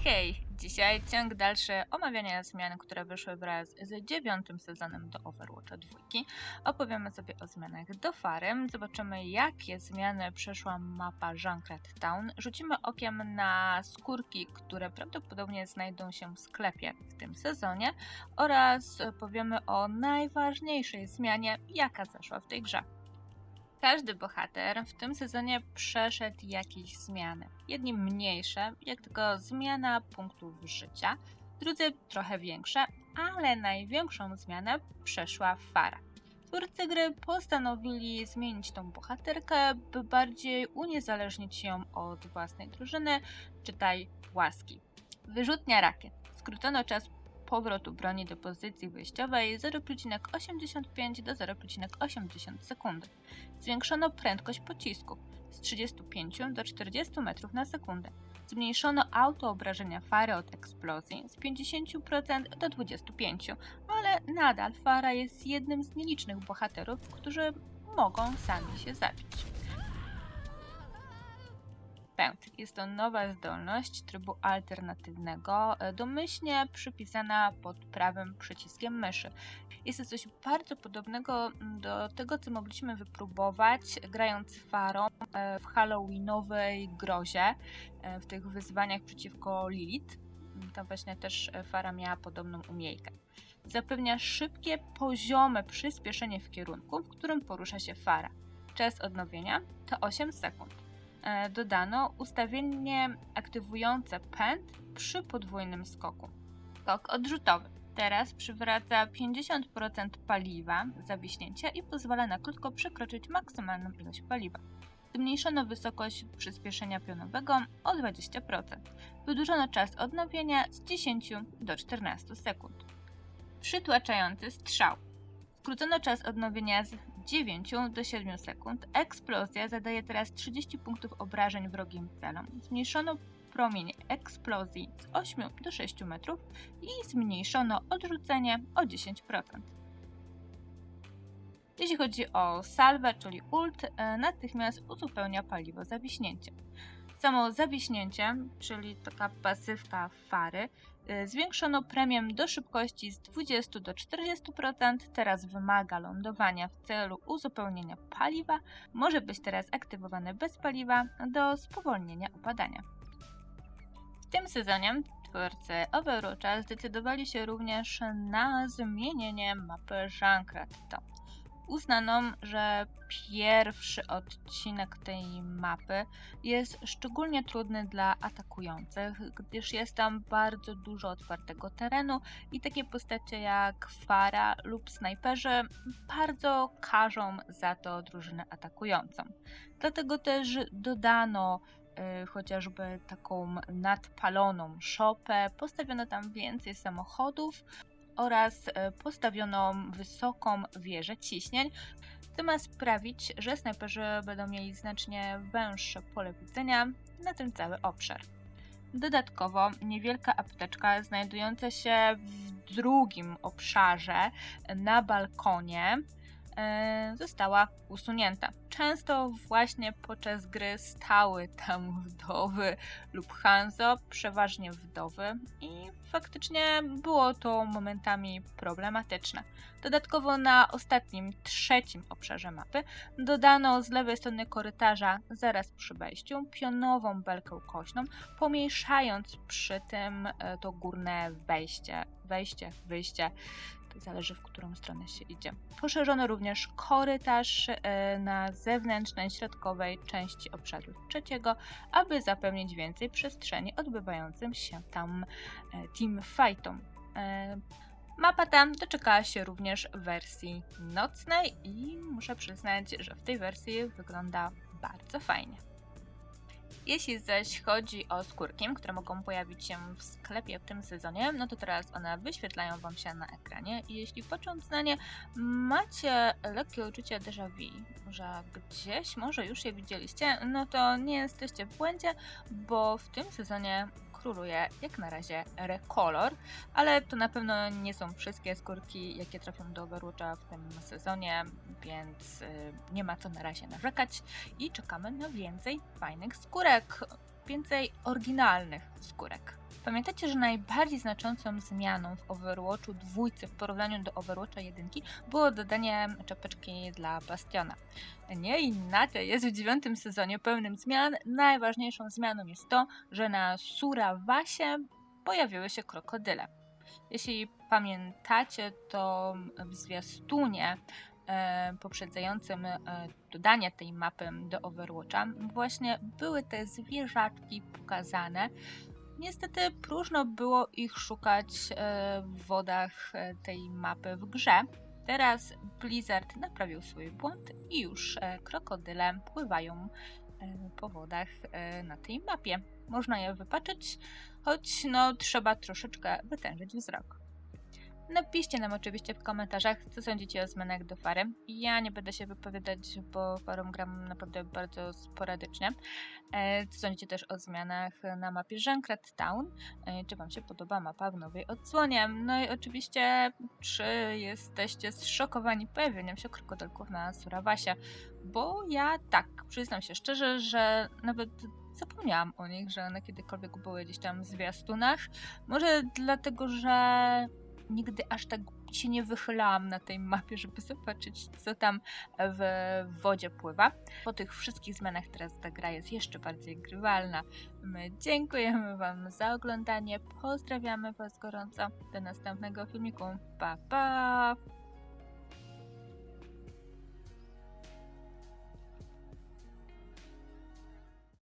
Hej! Dzisiaj ciąg dalszy omawiania zmian, które wyszły wraz z dziewiątym sezonem do Overwatcha 2. Opowiemy sobie o zmianach do Fary, zobaczymy jakie zmiany przeszła mapa Junkrat Town, rzucimy okiem na skórki, które prawdopodobnie znajdą się w sklepie w tym sezonie oraz powiemy o najważniejszej zmianie, jaka zaszła w tej grze. Każdy bohater w tym sezonie przeszedł jakieś zmiany. Jedni mniejsze, jak tylko zmiana punktów życia, drudzy trochę większe, ale największą zmianę przeszła Fara. Twórcy gry postanowili zmienić tą bohaterkę, by bardziej uniezależnić ją od własnej drużyny, czytaj łaski. Wyrzutnia rakiet. Skrócono czas powrotu broni do pozycji wyjściowej z 0,85 do 0,80 sekundy. Zwiększono prędkość pocisku z 35 do 40 metrów na sekundę. Zmniejszono autoobrażenia fary od eksplozji z 50% do 25%, ale nadal fara jest jednym z nielicznych bohaterów, którzy mogą sami się zabić. Pęd. Jest to nowa zdolność trybu alternatywnego, e, domyślnie przypisana pod prawym przyciskiem myszy. Jest to coś bardzo podobnego mm, do tego, co mogliśmy wypróbować grając farą e, w halloweenowej grozie, e, w tych wyzwaniach przeciwko Lilith. Tam właśnie też fara miała podobną umiejkę. Zapewnia szybkie, poziome przyspieszenie w kierunku, w którym porusza się fara. Czas odnowienia to 8 sekund. E, Dodano ustawienie aktywujące pęd przy podwójnym skoku. Skok odrzutowy. Teraz przywraca 50% paliwa zawiśnięcia i pozwala na krótko przekroczyć maksymalną ilość paliwa. Zmniejszono wysokość przyspieszenia pionowego o 20%. Wydłużono czas odnowienia z 10 do 14 sekund. Przytłaczający strzał. Skrócono czas odnowienia z 9 do 7 sekund. Eksplozja zadaje teraz 30 punktów obrażeń wrogim celom. Zmniejszono promień eksplozji z 8 do 6 metrów i zmniejszono odrzucenie o 10%. Jeśli chodzi o salwę, czyli ult, e, natychmiast uzupełnia paliwo zawiśnięcia. Samo zawiśnięcie, czyli taka pasywka fary, y, zwiększono premię do szybkości z 20 do 40%, teraz wymaga lądowania w celu uzupełnienia paliwa, może być teraz aktywowane bez paliwa do spowolnienia upadania. W tym sezonie twórcy Overwatcha zdecydowali się również na zmienienie mapy Town uznano, że pierwszy odcinek tej mapy jest szczególnie trudny dla atakujących, gdyż jest tam bardzo dużo otwartego terenu i takie postacie jak Fara lub snajperzy bardzo każą za to drużynę atakującą. Dlatego też dodano y, chociażby taką nadpaloną szopę, postawiono tam więcej samochodów, oraz e, postawiono wysoką wieżę ciśnień, co ma sprawić, że snajperzy będą mieli znacznie węższe pole widzenia na ten cały obszar. Dodatkowo niewielka apteczka znajdująca się w drugim obszarze na balkonie została usunięta. Często właśnie podczas gry stały tam wdowy lub Hanzo, przeważnie wdowy i faktycznie było to momentami problematyczne. Dodatkowo na ostatnim, trzecim obszarze mapy dodano z lewej strony korytarza zaraz przy wejściu pionową belkę kośną, pomniejszając przy tym e, to górne wejście, wejście, wyjście zależy w którą stronę się idzie. Poszerzono również korytarz e, na zewnętrznej, środkowej części obszaru trzeciego, aby zapewnić więcej przestrzeni odbywającym się tam e, teamfightom. E, Mapa ta doczekała się również wersji nocnej i muszę przyznać, że w tej wersji wygląda bardzo fajnie. Jeśli zaś chodzi o skórki, które mogą pojawić się w sklepie w tym sezonie, no to teraz one wyświetlają Wam się na ekranie i jeśli patrząc na nie macie lekkie uczucie déjà vu, że gdzieś może już je widzieliście, no to nie jesteście w błędzie, bo w tym sezonie króluje jak na razie rekolor, ale to na pewno nie są wszystkie skórki, jakie trafią do Overwatcha w tym sezonie, więc y, nie ma co na razie narzekać i czekamy na więcej fajnych skórek, więcej oryginalnych skórek. Pamiętacie, że najbardziej znaczącą zmianą w Overwatchu dwójcy w porównaniu do Overwatcha jedynki było dodanie czapeczki dla Bastiona. Nie inaczej jest w dziewiątym sezonie pełnym zmian. Najważniejszą zmianą jest to, że na Surawasie pojawiły się krokodyle. Jeśli pamiętacie, to w zwiastunie poprzedzającym e, dodanie tej mapy do Overwatcha właśnie były te zwierzaczki pokazane. Niestety próżno było ich szukać e, w wodach e, tej mapy w grze. Teraz Blizzard naprawił swój błąd i już e, krokodyle pływają e, po wodach e, na tej mapie. Można je wypaczyć, choć no trzeba troszeczkę wytężyć wzrok. Napiszcie nam oczywiście w komentarzach, co sądzicie o zmianach do Fary. Ja nie będę się wypowiadać, bo Farą gram naprawdę bardzo sporadycznie. E, Co sądzicie też o zmianach na mapie Junkrat Town? E, Czy Wam się podoba mapa w nowej odsłonie? No i oczywiście, czy jesteście zszokowani pojawieniem się krokodylków na Surawasie? Bo ja tak, przyznam się szczerze, że nawet zapomniałam o nich, że one kiedykolwiek były gdzieś tam w zwiastunach. Może dlatego, że nigdy aż tak się nie wychylałam na tej mapie, żeby zobaczyć, co tam w wodzie pływa. Po tych wszystkich zmianach teraz ta gra jest jeszcze bardziej grywalna. My dziękujemy Wam za oglądanie, pozdrawiamy Was gorąco. Do następnego filmiku. Pa, pa!